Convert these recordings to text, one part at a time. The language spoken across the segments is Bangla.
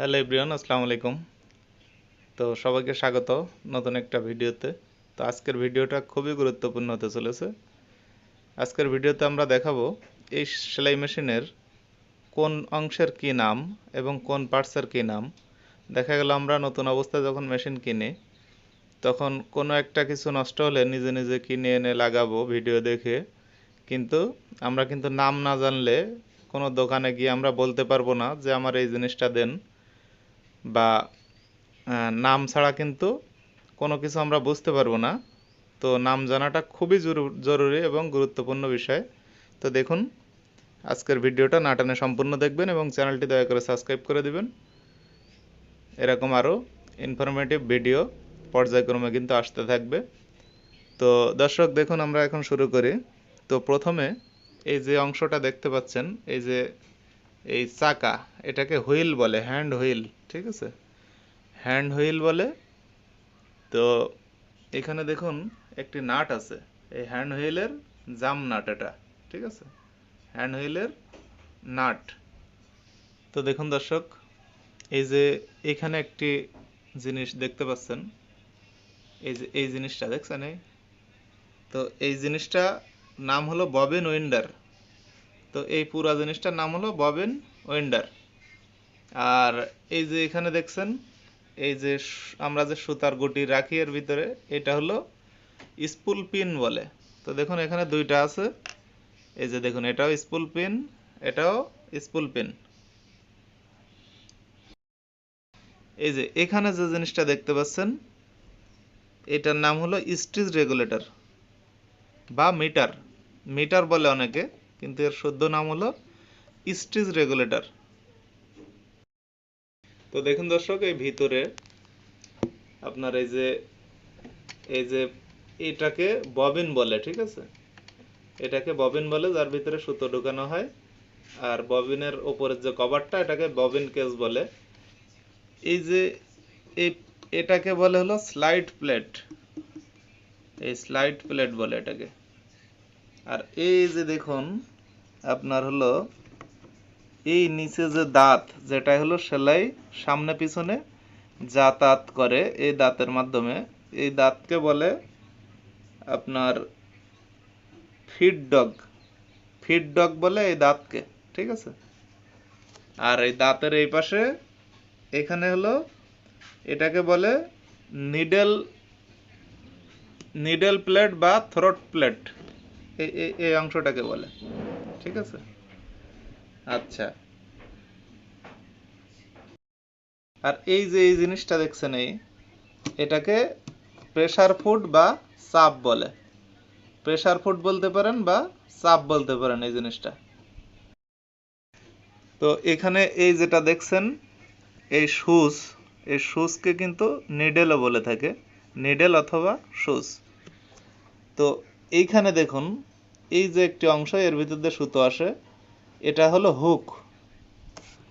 হ্যালো এভরিওয়ান আসসালামু আলাইকুম। তো সবাইকে স্বাগত নতুন একটা ভিডিওতে। তো আজকের ভিডিওটা খুবই গুরুত্বপূর্ণ হতে চলেছে। আজকের ভিডিওতে আমরা দেখাবো এই সেলাই মেশিনের কোন অংশের কী নাম এবং কোন পার্টসের কী নাম। দেখা গেল আমরা নতুন অবস্থায় যখন মেশিন কিনি, তখন কোনো একটা কিছু নষ্ট হলে নিজে নিজে কিনে এনে লাগাবো ভিডিও দেখে। কিন্তু আমরা কিন্তু নাম না জানলে কোনো দোকানে গিয়ে আমরা বলতে পারব না যে আমার এই জিনিসটা দেন। বা নাম ছাড়া কিন্তু কোনো কিছু আমরা বুঝতে পারব না। তো নাম জানাটা খুবই জরু- জরুরি এবং গুরুত্বপূর্ণ বিষয়। তো দেখুন, আজকের ভিডিওটা নাটানে সম্পূর্ণ দেখবেন এবং চ্যানেলটি দয়া করে সাবস্ক্রাইব করে দেবেন। এরকম আরও ইনফরমেটিভ ভিডিও পর্যায়ক্রমে কিন্তু আসতে থাকবে। তো দর্শক, দেখুন আমরা এখন শুরু করি। তো প্রথমে এই যে অংশটা দেখতে পাচ্ছেন, এই যে, এই চাকা এটাকে হুইল বলে, হ্যান্ড হুইল, ঠিক আছে? হ্যান্ড হুইল বলে। তো এখানে দেখুন, একটি নাট আছে। এই হ্যান্ড হুইলের জাম নাট এটা, ঠিক আছে? হ্যান্ড হুইলের নাট। তো দেখুন দর্শক, এই যে এখানে একটি জিনিস দেখতে পাচ্ছেন, এই যে, এই জিনিসটা দেখছেন এই? তো এই জিনিসটা নাম হলো ববেন উইন্ডার। তো এই পুরা জিনিসটার নাম হলো ববেন উইন্ডার। আর এই যে এখানে দেখছেন, এই যে আমরা যে সুতার গুটি রাখি এর ভিতরে, এটা হলো স্পুল পিন বলে। তো দেখুন, এখানে দুইটা আছে। এই যে দেখুন, এটাও স্পুল পিন, এটাও স্পুল পিন। এই যে এখানে যে জিনিসটা দেখতে পাচ্ছেন, এটার নাম হলো স্টিচ রেগুলেটর বা মিটার। মিটার বলে অনেকে, কিন্তু এর শুদ্ধ নাম হলো স্টিচ রেগুলেটর। তো দেখুন দর্শক, এই ভিতরে আপনার এই যে এই যে এটাকে ববিন বলে, ঠিক আছে? এটাকে ববিন বলে, যার ভিতরে সুতো ঢুকানো হয়। আর ববিনের উপরের যে কভারটা, এটাকে ববিন কেস বলে। এই যে, এই, এটাকে বলে হলো স্লাইড প্লেট। এই স্লাইড প্লেট বলে এটাকে। আর এই যে দেখুন, আপনার হলো এই নিচে যে দাঁত যেটা হলো সেলাই, সামনে পিছনে যাতায়াত করে এই দাঁতের মাধ্যমে। এই দাঁতকে বলে আপনার ফিড ডগ। ফিড ডগ বলে এই দাঁতকে, ঠিক আছে? আর এই দাঁতের এই পাশে এখানে হলো এটাকে বলে নিডেল নিডেল প্লেট বা থ্রোট প্লেট। এই অংশটাকে বলে, ঠিক আছে? আচ্ছা। আর এই যে এই জিনিসটা দেখছেন এই, এটাকে প্রেসার ফুড বা চাপ বলে। প্রেসার ফুড বলতে পারেন বা চাপ বলতে পারেন এই জিনিসটা। তো এখানে এই যেটা দেখছেন, এই শুজ এই শুজকে কিন্তু নিডেলও বলে থাকে। নিডেল অথবা শুজ তো এইখানে দেখুন, এই যে একটি অংশ এর ভিতর দিয়ে সুতো আসে এটা হলো হুক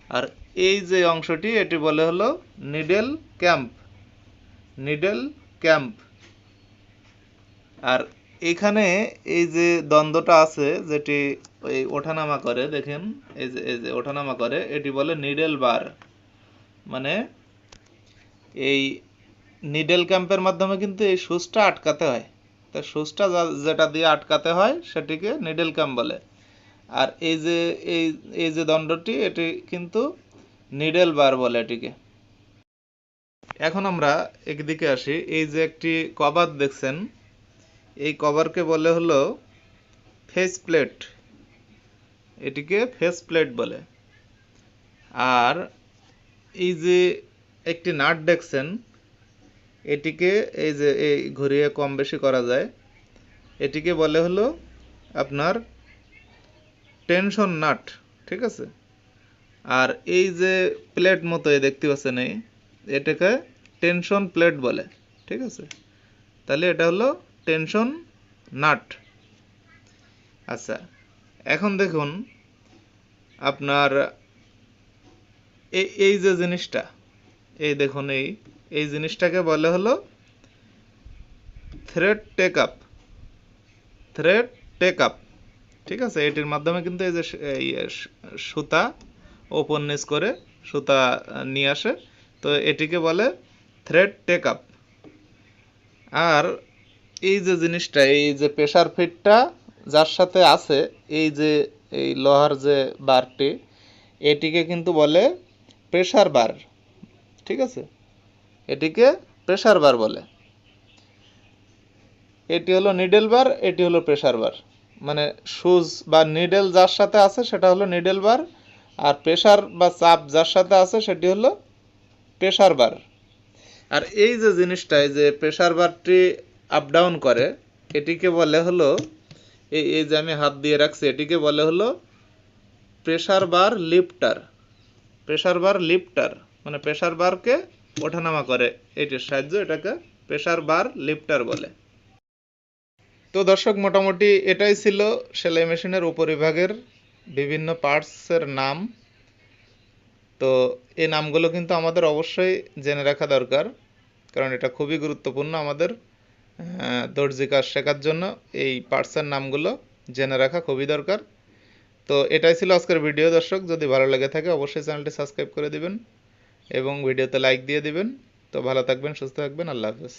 আর এই যে অংশটি, এটি বলে হলো নিডেল ক্যাম্প নিডেল ক্যাম্প আর এখানে এই যে দ্বন্দ্বটা আছে, যেটি ওই ওঠানামা করে, দেখেন, এই যে এই যে ওঠানামা করে, এটি বলে নিডেল বার মানে এই নিডেল ক্যাম্পের মাধ্যমে কিন্তু এই সুচটা আটকাতে হয়। তা সুচটা যেটা দিয়ে আটকাতে হয়, সেটিকে নিডেল ক্যাম্প বলে। আর এই যে, এই এই যে দণ্ডটি, এটি কিন্তু নিডেল বার বলে এটিকে। এখন আমরা একদিকে আসি। এই যে একটি কভার দেখছেন, এই কভারকে বলে হলো ফেস প্লেট এটিকে ফেস প্লেট বলে। আর এই যে একটি নাট দেখছেন, এটিকে এই যে, এই ঘুরিয়ে কম বেশি করা যায়। এটিকে বলে হলো আপনার টেনশন নাট, ঠিক আছে? আর এই যে প্লেট মতো এই দেখতে পাচ্ছেন এই, এটাকে টেনশন প্লেট বলে, ঠিক আছে? তাহলে এটা হলো টেনশন নাট। আচ্ছা এখন দেখুন আপনার এই এই যে জিনিসটা, এই দেখুন এই এই জিনিসটাকে বলে হলো thread take up thread take up ঠিক আছে, এটির মাধ্যমে কিন্তু এই যে সুতা নিচ করে সুতা নিয়ে আসে। তো এটিকে বলে থ্রেড টেক আপ আর এই যে জিনিসটা, এই যে প্রেসার ফিটটা যার সাথে আছে, এই যে, এই লোহার যে বারটি এটিকে কিন্তু বলে প্রেসার বার ঠিক আছে? এটিকে প্রেসার বার বলে। এটি হলো নিডেল বার এটি হলো প্রেসার বার মানে সুজ বা নিডেল যার সাথে আছে সেটা হলো নিডেল বার আর প্রেশার বা চাপ যার সাথে আছে সেটি হলো প্রেসার বার আর এই যে জিনিসটা যে প্রেসার বারটি আপ ডাউন করে, এটিকে বলে হলো, এই এই যে আমি হাত দিয়ে রাখছি, এটিকে বলে হলো প্রেশার বার লিফটার প্রেশার বার লিফটার মানে প্রেসার বারকে ওঠানামা করে। এটির সাহায্য এটাকে প্রেসার বার লিফটার বলে। তো দর্শক, মোটামুটি এটাই ছিল সেলাই মেশিনের উপরিভাগের বিভিন্ন পার্টসের নাম। তো এই নামগুলো কিন্তু আমাদের অবশ্যই জেনে রাখা দরকার, কারণ এটা খুবই গুরুত্বপূর্ণ আমাদের দর্জি কাজ শেখার জন্য এই পার্টসের নামগুলো জেনে রাখা খুবই দরকার। তো এটাই ছিল আজকের ভিডিও দর্শক, যদি ভালো লেগে থাকে অবশ্যই চ্যানেলটি সাবস্ক্রাইব করে দিবেন এবং ভিডিওতে লাইক দিয়ে দিবেন। তো ভালো থাকবেন, সুস্থ থাকবেন, আল্লাহ হাফেজ।